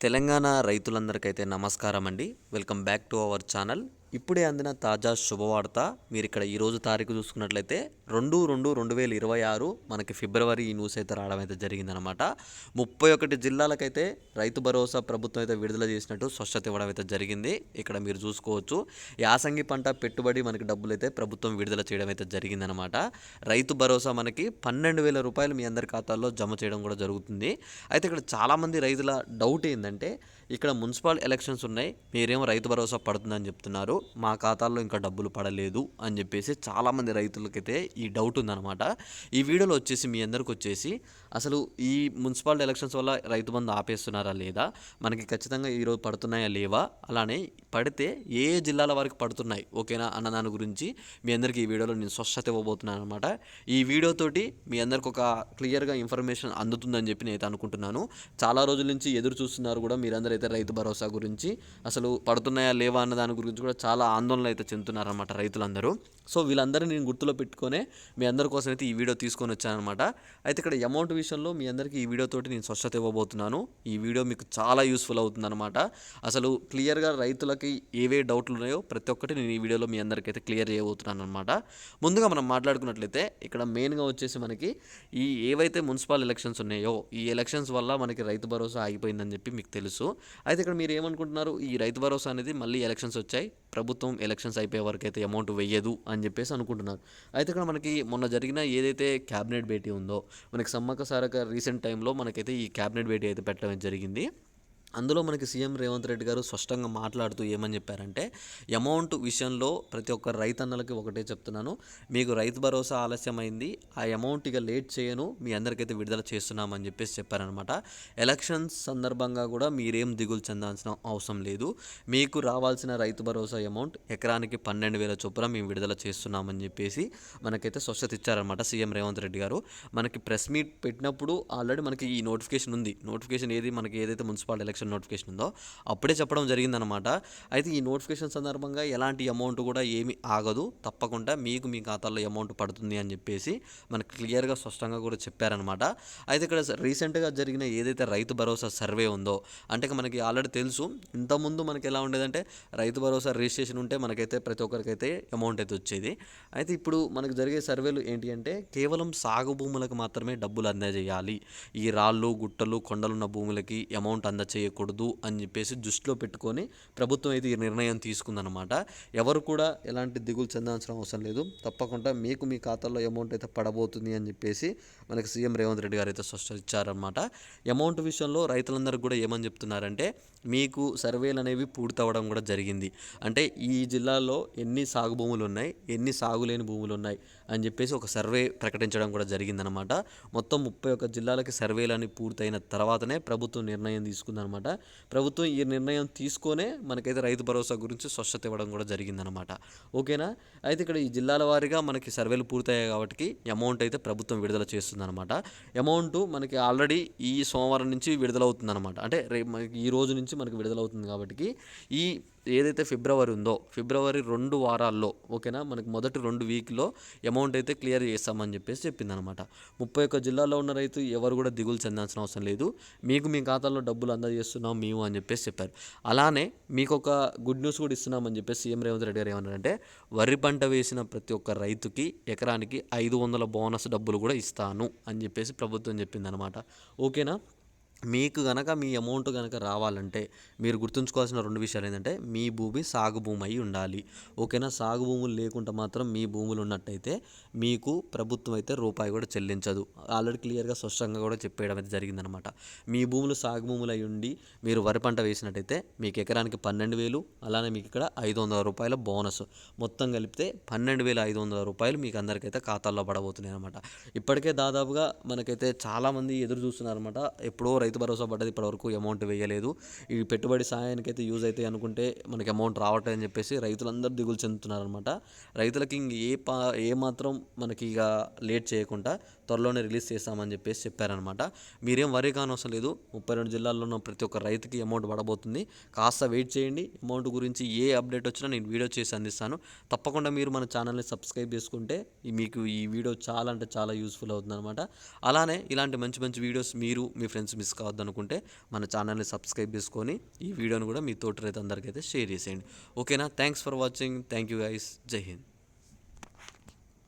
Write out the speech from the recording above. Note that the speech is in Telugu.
తెలంగాణ రైతులందరికైతే నమస్కారం అండి welcome back to our channel. ఇప్పుడే అందిన తాజా శుభవార్త మీరు ఇక్కడ ఈరోజు తారీఖు చూసుకున్నట్లయితే రెండు రెండు రెండు వేల ఇరవై ఆరు మనకి ఫిబ్రవరి ఈ న్యూస్ అయితే రావడం అయితే జరిగిందనమాట ముప్పై ఒకటి జిల్లాలకైతే రైతు భరోసా ప్రభుత్వం అయితే విడుదల చేసినట్టు స్పష్టత ఇవ్వడం అయితే జరిగింది. ఇక్కడ మీరు చూసుకోవచ్చు యాసంగి పంట పెట్టుబడి మనకి డబ్బులు అయితే ప్రభుత్వం విడుదల చేయడం అయితే జరిగిందనమాట రైతు భరోసా మనకి పన్నెండు వేల రూపాయలు మీ అందరి ఖాతాల్లో జమ చేయడం కూడా జరుగుతుంది. అయితే ఇక్కడ చాలామంది రైతుల డౌట్ ఏంటంటే ఇక్కడ మున్సిపల్ ఎలక్షన్స్ ఉన్నాయి. మీరేమో రైతు భరోసా పడుతుందని చెప్తున్నారు. మా ఖాతాల్లో ఇంకా డబ్బులు పడలేదు అని చెప్పేసి చాలామంది రైతులకైతే ఈ డౌట్ ఉందన్నమాట. ఈ వీడియోలో వచ్చేసి మీ అందరికి వచ్చేసి అసలు ఈ మున్సిపాలిటీ ఎలక్షన్స్ వల్ల రైతు బంధు ఆపేస్తున్నారా లేదా? మనకి ఖచ్చితంగా ఈరోజు పడుతున్నాయా లేవా? అలానే పడితే ఏ జిల్లాల వారికి పడుతున్నాయి? ఓకేనా? అన్న దాని గురించి మీ అందరికీ ఈ వీడియోలో నేను స్వచ్ఛత ఇవ్వబోతున్నాను అనమాట ఈ వీడియోతోటి మీ అందరికి ఒక క్లియర్గా ఇన్ఫర్మేషన్ అందుతుందని చెప్పి నేను అయితే అనుకుంటున్నాను. చాలా రోజుల నుంచి ఎదురు చూస్తున్నారు కూడా మీరందరూ అయితే రైతు భరోసా గురించి అసలు పడుతున్నాయా లేవా అన్న దాని గురించి కూడా చాలా ఆందోళన అయితే చెందుతున్నారనమాట రైతులందరూ. సో వీళ్ళందరినీ నేను గుర్తులో పెట్టుకొని మీ అందరి కోసం అయితే ఈ వీడియో తీసుకొని వచ్చానమాట అయితే ఇక్కడ అమౌంట్ విషయంలో మీ అందరికీ ఈ వీడియోతోటి నేను స్వచ్ఛత ఇవ్వబోతున్నాను. ఈ వీడియో మీకు చాలా యూస్ఫుల్ అవుతుందన్నమాట. అసలు క్లియర్గా రైతులకి ఏవే డౌట్లు ఉన్నాయో ప్రతి ఒక్కటి నేను ఈ వీడియోలో మీ అందరికీ అయితే క్లియర్ చేయబోతున్నాను అనమాట ముందుగా మనం మాట్లాడుకున్నట్లయితే ఇక్కడ మెయిన్గా వచ్చేసి మనకి ఈ ఏవైతే మున్సిపల్ ఎలక్షన్స్ ఉన్నాయో ఈ ఎలక్షన్స్ వల్ల మనకి రైతు భరోసా ఆగిపోయిందని చెప్పి మీకు తెలుసు. అయితే ఇక్కడ మీరు ఏమనుకుంటున్నారు? ఈ రైతు భరోసా అనేది మళ్ళీ ఎలక్షన్స్ వచ్చాయి. ప్రభుత్వం ఎలక్షన్స్ అయిపోయే వరకు అయితే అమౌంట్ వెయ్యదు అని చెప్పేసి అనుకుంటున్నారు. అయితే ఇక్కడ మనకి మొన్న జరిగిన ఏదైతే క్యాబినెట్ భేటీ ఉందో మనకి సమ్మక్క సారక రీసెంట్ టైంలో మనకైతే ఈ క్యాబినెట్ భేటీ అయితే పెట్టడం జరిగింది. అందులో మనకి సీఎం రేవంత్ రెడ్డి గారు స్పష్టంగా మాట్లాడుతూ ఏమని చెప్పారంటే అమౌంట్ విషయంలో ప్రతి ఒక్క రైతన్నలకి ఒకటే చెప్తున్నాను. మీకు రైతు భరోసా ఆలస్యమైంది. ఆ అమౌంట్ ఇక లేట్ చేయను. మీ అందరికైతే విడుదల చేస్తున్నామని చెప్పేసి చెప్పారనమాట ఎలక్షన్స్ సందర్భంగా కూడా మీరేం దిగులు చెందాల్సిన అవసరం లేదు. మీకు రావాల్సిన రైతు భరోసా అమౌంట్ ఎకరానికి పన్నెండు వేల చొప్పున మేము విడుదల చేస్తున్నామని చెప్పేసి మనకైతే స్వచ్ఛత ఇచ్చారనమాట సీఎం రేవంత్ రెడ్డి గారు. మనకి ప్రెస్ మీట్ పెట్టినప్పుడు ఆల్రెడీ మనకి ఈ నోటిఫికేషన్ ఉంది. నోటిఫికేషన్ ఏది? మనకి ఏదైతే మున్సిపల్ ఎలక్షన్ నోటిఫికేషన్ ఉందో అప్పుడే చెప్పడం జరిగిందనమాట అయితే ఈ నోటిఫికేషన్ సందర్భంగా ఎలాంటి అమౌంట్ కూడా ఏమీ ఆగదు. తప్పకుండా మీకు మీ ఖాతాలో అమౌంట్ పడుతుంది అని చెప్పేసి మనకు క్లియర్గా స్పష్టంగా కూడా చెప్పారనమాట అయితే ఇక్కడ రీసెంట్గా జరిగిన ఏదైతే రైతు భరోసా సర్వే ఉందో అంటే మనకి ఆల్రెడీ తెలుసు ఇంతకుముందు మనకి ఎలా ఉండేదంటే రైతు భరోసా రిజిస్ట్రేషన్ ఉంటే మనకైతే ప్రతి ఒక్కరికైతే అమౌంట్ అయితే వచ్చేది. అయితే ఇప్పుడు మనకు జరిగే సర్వేలు ఏంటి అంటే కేవలం సాగు భూములకు మాత్రమే డబ్బులు అందజేయాలి. ఈ రాళ్ళు గుట్టలు కొండలున్న భూములకి అమౌంట్ చేయకూడదు అని చెప్పేసి దృష్టిలో పెట్టుకొని ప్రభుత్వం అయితే ఈ నిర్ణయం తీసుకుందనమాట ఎవరు కూడా ఎలాంటి దిగులు చెందాల్సిన అవసరం లేదు. తప్పకుండా మీకు మీ ఖాతాలో అమౌంట్ అయితే పడబోతుంది అని చెప్పేసి మనకి సీఎం రేవంత్ రెడ్డి గారు అయితే స్పష్టం ఇచ్చారనమాట అమౌంట్ విషయంలో రైతులందరికీ కూడా ఏమని చెప్తున్నారంటే మీకు సర్వేలు అనేవి పూర్తవడం కూడా జరిగింది. అంటే ఈ జిల్లాలో ఎన్ని సాగు భూములు ఉన్నాయి ఎన్ని సాగులేని భూములు ఉన్నాయి అని చెప్పేసి ఒక సర్వే ప్రకటించడం కూడా జరిగిందనమాట మొత్తం ముప్పై ఒక్క జిల్లాలకి సర్వేలు అని పూర్తయిన తర్వాతనే ప్రభుత్వం నిర్ణయం తీసుకుందనమాట ప్రభుత్వం ఈ నిర్ణయం తీసుకొనే మనకైతే రైతు భరోసా గురించి స్వచ్ఛత ఇవ్వడం కూడా జరిగిందనమాట. ఓకేనా? అయితే ఇక్కడ ఈ జిల్లాల వారీగా మనకి సర్వేలు పూర్తయ్యాయి కాబట్టి అమౌంట్ అయితే ప్రభుత్వం విడుదల చేస్తుందన్నమాట అమౌంట్ మనకి ఆల్రెడీ ఈ సోమవారం నుంచి విడుదలవుతుందన్నమాట అంటే రేపు మనకి ఈ రోజు నుంచి మనకి విడుదలవుతుంది కాబట్టి ఈ ఏదైతే ఫిబ్రవరి ఉందో ఫిబ్రవరి రెండు వారాల్లో ఓకేనా? మనకి మొదటి రెండు వీక్లో అమౌంట్ అయితే క్లియర్ చేస్తామని చెప్పేసి చెప్పిందనమాట. ముప్పై ఒక్క జిల్లాలో ఉన్న రైతు ఎవరు కూడా దిగులు చెందాల్సిన అవసరం లేదు. మీకు మీ ఖాతాలో డబ్బులు అందజేస్తున్నాం మేము అని చెప్పేసి చెప్పారు. అలానే మీకు ఒక గుడ్ న్యూస్ కూడా ఇస్తున్నామని చెప్పేసి సీఎం రేవంత్ రెడ్డి గారు ఏమన్నారంటే వరి పంట వేసిన ప్రతి ఒక్క రైతుకి ఎకరానికి ఐదు వందల బోనస్ డబ్బులు కూడా ఇస్తాను అని చెప్పేసి ప్రభుత్వం చెప్పిందనమాట. ఓకేనా? మీకు గనక మీ అమౌంట్ కనుక రావాలంటే మీరు గుర్తుంచుకోవాల్సిన రెండు విషయాలు ఏంటంటే మీ భూమి సాగు భూమి అయి ఉండాలి. ఓకేనా? సాగు భూములు లేకుండా మాత్రం మీ భూములు ఉన్నట్టయితే మీకు ప్రభుత్వం అయితే రూపాయి కూడా చెల్లించదు. ఆల్రెడీ క్లియర్గా స్పష్టంగా కూడా చెప్పేయడం అయితే జరిగిందనమాట. మీ భూములు సాగు భూములు అయి ఉండి మీరు వరి పంట వేసినట్టయితే మీకు ఎకరానికి పన్నెండు వేలు అలానే మీకు ఇక్కడ ఐదు వందల రూపాయల బోనస్. మొత్తం కలిపితే పన్నెండు వేల ఐదు వందల రూపాయలు మీకు అందరికైతే ఖాతాల్లో పడబోతున్నాయి అనమాట ఇప్పటికే దాదాపుగా మనకైతే చాలామంది ఎదురు చూస్తున్నారనమాట ఎప్పుడో రైతు భరోసా పడ్డది ఇప్పటివరకు అమౌంట్ వేయలేదు. ఈ పెట్టుబడి సాయానికి అయితే యూజ్ అవుతాయి అనుకుంటే మనకి అమౌంట్ రావట్లేదని అని చెప్పేసి రైతులందరూ దిగులు చెందుతున్నారనమాట రైతులకి ఇంక ఏ పా ఏ మాత్రం మనకి ఇక లేట్ చేయకుండా త్వరలోనే రిలీజ్ చేస్తామని చెప్పేసి చెప్పారనమాట మీరేం వరే కానవసరం లేదు. ముప్పై రెండు జిల్లాల్లో ఉన్న ప్రతి ఒక్క రైతుకి అమౌంట్ పడబోతుంది. కాస్త వెయిట్ చేయండి. అమౌంట్ గురించి ఏ అప్డేట్ వచ్చినా నేను వీడియో చేసి అందిస్తాను. తప్పకుండా మీరు మన ఛానల్ని సబ్స్క్రైబ్ చేసుకుంటే ఈ- మీకు ఈ వీడియో చాలా అంటే చాలా యూస్ఫుల్ అవుతుంది అనమాట అలానే ఇలాంటి మంచి మంచి వీడియోస్ మీరు మీ ఫ్రెండ్స్ మిస్ కావద్దు అనుకుంటే మన ఛానల్ని సబ్స్క్రైబ్ చేసుకొని ఈ వీడియోని కూడా మీ తోటి రైతు అందరికైతే షేర్ చేసేయండి. ఓకేనా? Thanks for watching thank you guys Jai Hind